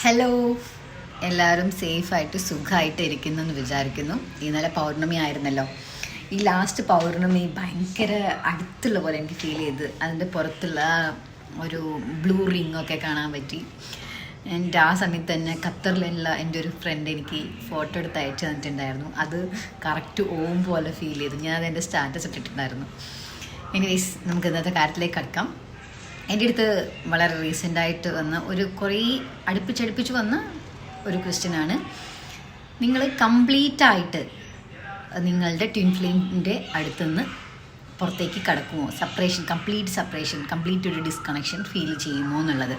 Hello എല്ലാവരും സേഫായിട്ട് സുഖമായിട്ട് ഇരിക്കുന്നു എന്ന് വിചാരിക്കുന്നു. ഇന്നലെ പൗർണമി ആയിരുന്നല്ലോ. ഈ ലാസ്റ്റ് പൗർണമി ഭയങ്കര അടുത്തുള്ള പോലെ എനിക്ക് ഫീൽ ചെയ്ത്. അതിന്റെ പുറത്തുള്ള ഒരു ബ്ലൂ റിംഗ് ഒക്കെ കാണാൻ പറ്റി. എന്റെ ആ സമയത്ത് തന്നെ ഖത്തറിലുള്ള എന്റെ ഒരു ഫ്രണ്ട് എനിക്ക് ഫോട്ടോ എടുത്ത് അയച്ചു തന്നിട്ടുണ്ടായിരുന്നു. അത് കറക്റ്റ് ഓം പോലെ ഫീൽ ചെയ്തു. ഞാൻ അത് എന്റെ സ്റ്റാറ്റസ് ഇട്ടിട്ടുണ്ടായിരുന്നു. എനിവേസ് നമുക്ക് ഇന്നത്തെ കാര്യത്തിലേക്ക് കടക്കാം. എന്റെ അടുത്ത് വളരെ റീസെന്റ് ആയിട്ട് വന്ന ഒരു കുറേ അടുപ്പിച്ചടുപ്പിച്ച് വന്ന ഒരു ക്വസ്റ്റ്യനാണ് നിങ്ങൾ കംപ്ലീറ്റ് ആയിട്ട് നിങ്ങളുടെ ട്വിൻ ഫ്ലെയിമിന്റെ അടുത്തുനിന്ന് പുറത്തേക്ക് കടക്കുമോ? സെപ്പറേഷൻ കംപ്ലീറ്റ് സെപ്പറേഷൻ കംപ്ലീറ്റ് ഒരു ഡിസ്കണക്ഷൻ ഫീൽ ചെയ്യുമോ എന്നുള്ളത്.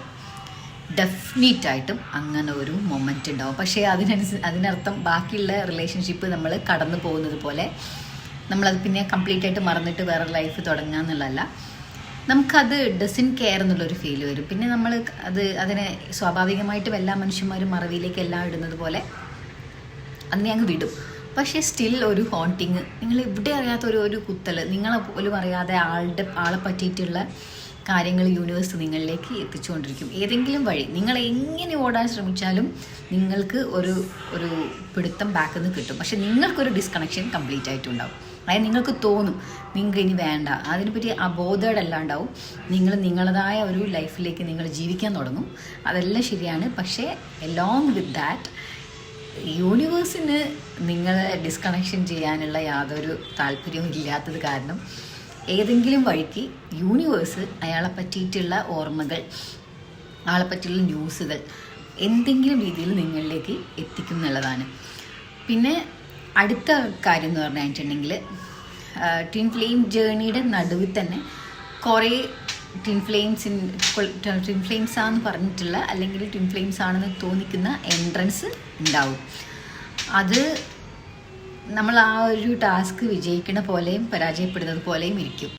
ഡെഫിനിറ്റായിട്ടും അങ്ങനെ ഒരു മൊമെന്റ് ഉണ്ടാവും. പക്ഷേ അതിനനുസരിച്ച് അതിനർത്ഥം ബാക്കിയുള്ള റിലേഷൻഷിപ്പ് നമ്മൾ കടന്നു പോകുന്നത് പോലെ നമ്മളത് പിന്നെ കംപ്ലീറ്റ് ആയിട്ട് മറന്നിട്ട് വേറെ ലൈഫ് തുടങ്ങുക എന്നുള്ളതല്ല നമുക്കത് ഡസൻ കെയർ എന്നുള്ളൊരു ഫീൽ വരും. പിന്നെ നമ്മൾ അത് അതിനെ സ്വാഭാവികമായിട്ടും എല്ലാ മനുഷ്യന്മാരും മറവിയിലേക്ക് എല്ലാം ഇടുന്നത് പോലെ അതിനെ അങ്ങ് വിടും. പക്ഷേ സ്റ്റിൽ ഒരു ഹോണ്ടിങ് നിങ്ങൾ എവിടെ അറിയാത്ത ഒരു ഒരു കുത്തൽ നിങ്ങളെ പോലും അറിയാതെ ആളുടെ ആളെ പറ്റിയിട്ടുള്ള കാര്യങ്ങൾ യൂണിവേഴ്സ് നിങ്ങളിലേക്ക് എത്തിച്ചുകൊണ്ടിരിക്കും. ഏതെങ്കിലും വഴി നിങ്ങൾ എങ്ങനെ ഓടാൻ ശ്രമിച്ചാലും നിങ്ങൾക്ക് ഒരു ഒരു പിടുത്തം ബാക്കിൽ നിന്ന് കിട്ടും. പക്ഷെ നിങ്ങൾക്കൊരു ഡിസ്കണക്ഷൻ കംപ്ലീറ്റ് ആയിട്ടുണ്ടാവും. അതായത് നിങ്ങൾക്ക് തോന്നും നിങ്ങൾക്ക് ഇനി വേണ്ട. അതിനെപ്പറ്റി അബോധമല്ലാണ്ടാവും നിങ്ങൾ നിങ്ങളതായ ഒരു ലൈഫിലേക്ക് നിങ്ങൾ ജീവിക്കാൻ തുടങ്ങും. അതെല്ലാം ശരിയാണ്. പക്ഷേ എലോങ് വിത്ത് ദാറ്റ് യൂണിവേഴ്സിന് നിങ്ങളെ ഡിസ്കണക്ഷൻ ചെയ്യാനുള്ള യാതൊരു താല്പര്യവും ഇല്ലാത്തത് കാരണം ഏതെങ്കിലും വഴിക്ക് യൂണിവേഴ്സ് അയാളെ പറ്റിയിട്ടുള്ള ഓർമ്മകൾ ആളെ പറ്റിയുള്ള ന്യൂസുകൾ എന്തെങ്കിലും രീതിയിൽ നിങ്ങളിലേക്ക് എത്തിക്കും എന്നുള്ളതാണ്. പിന്നെ അടുത്ത കാര്യം എന്ന് പറഞ്ഞിട്ടുണ്ടെങ്കിൽ ട്വിൻ ഫ്ലെയിം ജേണിയുടെ നടുവിൽ തന്നെ കുറേ ട്വിൻ ഫ്ലെയിംസിൻ ട്വിൻ ഫ്ലെയിംസ് ആണെന്ന് പറഞ്ഞിട്ടുള്ള അല്ലെങ്കിൽ ട്വിൻ ഫ്ലെയിംസ് ആണെന്ന് തോന്നിക്കുന്ന എൻട്രൻസ് ഉണ്ടാവും. അത് നമ്മൾ ആ ഒരു ടാസ്ക് വിജയിക്കുന്ന പോലെയും പരാജയപ്പെടുന്നത് പോലെയും ഇരിക്കും.